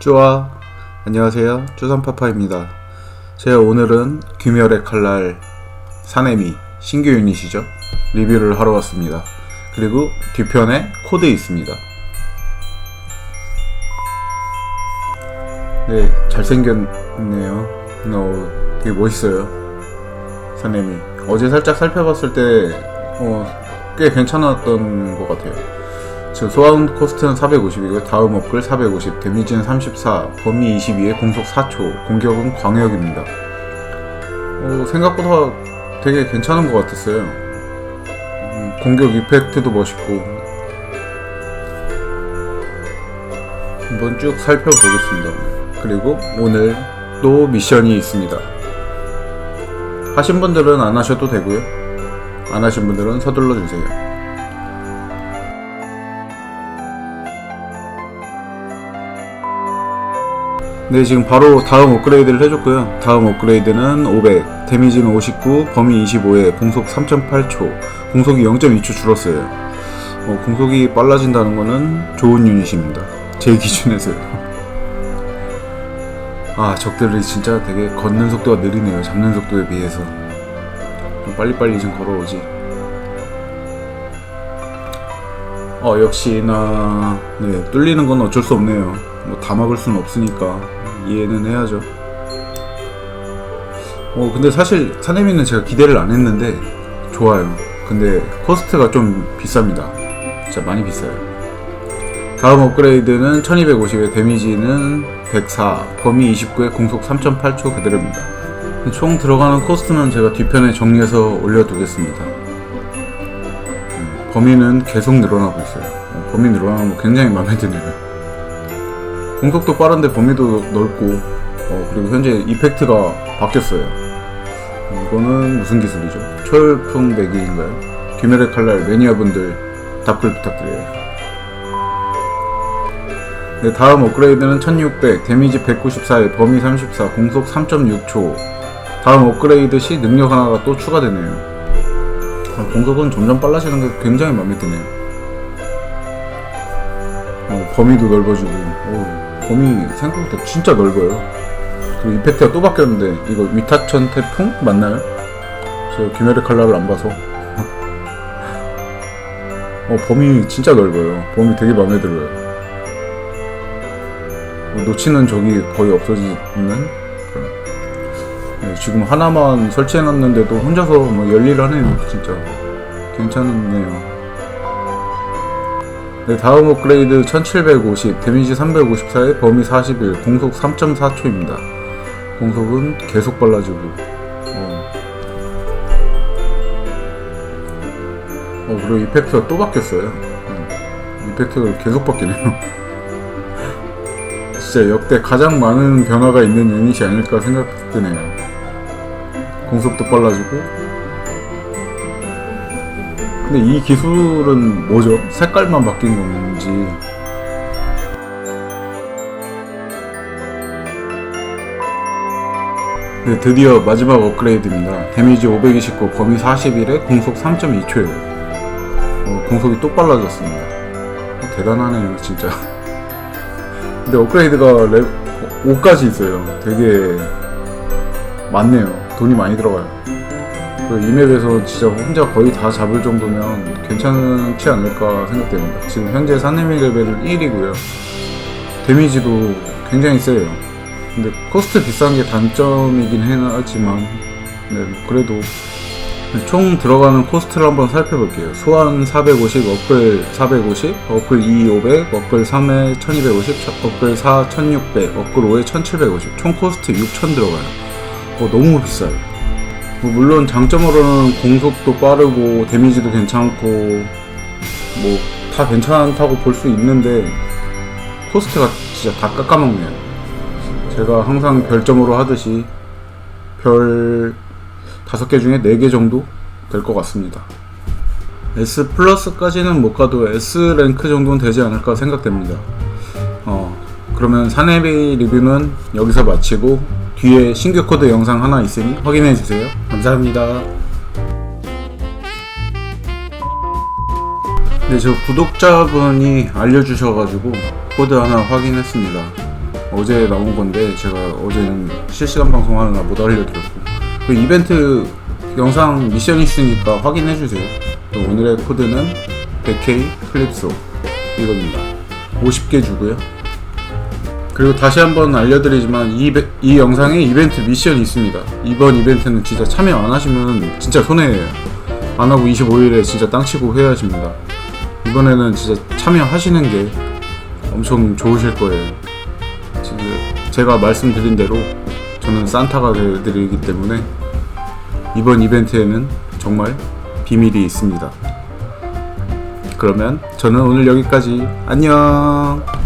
쪼아 안녕하세요. 쪼산파파입니다. 제가 오늘은 귀멸의 칼날 사네미 신규 유닛이죠? 리뷰를 하러 왔습니다. 그리고 뒤편에 코드 있습니다. 네 잘생겼네요. 어, 되게 멋있어요. 사네미. 어제 살짝 살펴봤을 때 어, 꽤 괜찮았던 것 같아요 지금 소아운 코스트는 450이고요. 다음 업글 450, 데미지는 34, 범위 22에 공속 4초, 공격은 광역입니다. 어, 생각보다 되게 괜찮은 것 같았어요. 음, 공격 이펙트도 멋있고 한번 쭉 살펴보겠습니다. 그리고 오늘 또 미션이 있습니다. 하신 분들은 안 하셔도 되고요. 안 하신 분들은 서둘러 주세요. 네, 지금 바로 다음 업그레이드를 해줬고요. 다음 업그레이드는 500, 데미지는 59, 범위 25에 공속 3.8초, 공속이 0.2초 줄었어요. 어, 공속이 빨라진다는 거는 좋은 유닛입니다. 제 기준에서요. 아, 적들이 진짜 되게 걷는 속도가 느리네요. 잡는 속도에 비해서. 좀 빨리빨리 좀 걸어오지. 어, 역시나, 네, 뚫리는 건 어쩔 수 없네요. 뭐 다 막을 수는 없으니까. 이해는 해야죠. 어, 근데 사실 사네미는 제가 기대를 안 했는데 좋아요. 근데 코스트가 좀 비쌉니다. 진짜 많이 비싸요. 다음 업그레이드는 1250에 데미지는 104, 범위 29에 공속 3.8초 그대로입니다. 총 들어가는 코스트는 제가 뒤편에 정리해서 올려두겠습니다. 음, 범위는 계속 늘어나고 있어요. 어, 범위 늘어나는 거 굉장히 마음에 드네요. 공속도 빠른데 범위도 넓고 어, 그리고 현재 이펙트가 바뀌었어요 이거는 무슨 기술이죠? 철풍 배기인가요? 귀멸의 칼날 매니아분들 답글 부탁드려요 네, 다음 업그레이드는 1600 데미지 194에 범위 34 공속 3.6초 다음 업그레이드 시 능력 하나가 또 추가되네요 어, 공속은 점점 빨라지는 게 굉장히 마음에 드네요 어, 범위도 넓어지고 오. 범위 생각보다 진짜 넓어요. 그리고 이펙트가 또 바뀌었는데 이거 위타천 태풍 맞나요? 제가 귀멸의 칼날을 안 봐서 어 범위 진짜 넓어요. 범위 되게 마음에 들어요. 뭐 놓치는 적이 거의 없어지는 네, 지금 하나만 설치해놨는데도 혼자서 뭐 열일하네요 진짜 괜찮네요 네, 다음 업그레이드 1750, 데미지 354에 범위 41, 공속 3.4초입니다. 공속은 계속 빨라지고, 어. 어, 그리고 이펙트가 또 바뀌었어요. 음. 이펙트가 계속 바뀌네요. 진짜 역대 가장 많은 변화가 있는 유닛이 아닐까 생각드네요. 공속도 빨라지고, 근데 이 기술은 뭐죠? 색깔만 바뀐 건지 네, 드디어 마지막 업그레이드입니다. 데미지 529, 범위 41에 공속 3.2초예요. 어, 공속이 또 빨라졌습니다. 어, 대단하네요, 진짜. 근데 업그레이드가 레, 5까지 있어요. 되게 많네요. 돈이 많이 들어가요. 이 맵에서 진짜 혼자 거의 다 잡을 정도면 괜찮지 않을까 생각됩니다. 지금 현재 사네미 레벨은 1이고요. 데미지도 굉장히 세요. 근데 코스트 비싼 게 단점이긴 하지만 네, 그래도 총 들어가는 코스트를 한번 살펴볼게요. 소환 450, 업글 450, 업글 2 500, 업글 3에 1250, 업글 4 1600, 업글 5에 1750. 총 코스트 6000 들어가요. 어, 너무 비싸요. 뭐 물론 장점으로는 공속도 빠르고 데미지도 괜찮고 뭐 다 괜찮다고 볼 수 있는데 코스트가 진짜 다 깎아먹네요. 제가 항상 별점으로 하듯이 별 5개 중에 4개 정도 될 것 같습니다. S 플러스까지는 못 가도 S 랭크 정도는 되지 않을까 생각됩니다. 어, 그러면 사내비 리뷰는 여기서 마치고 뒤에 신규 코드 영상 하나 있으니 확인해 주세요. 감사합니다. 네, 저 구독자분이 알려주셔가지고 코드 하나 확인했습니다. 어제 나온 건데 제가 어제는 실시간 방송하느라 못 알려드렸고 그 이벤트 영상 미션 있으니까 확인해 주세요. 오늘의 코드는 100K 클립소 이겁니다. 50개 주고요. 그리고 다시 한번 알려드리지만 이, 이 영상에 이벤트 미션이 있습니다. 이번 이벤트는 진짜 참여 안 하시면 진짜 손해예요. 안 하고 25일에 진짜 땅 치고 후회하십니다. 이번에는 진짜 참여하시는 게 엄청 좋으실 거예요. 지금 제가 말씀드린 대로 저는 산타가 되드리기 때문에 이번 이벤트에는 정말 비밀이 있습니다. 그러면 저는 오늘 여기까지 안녕.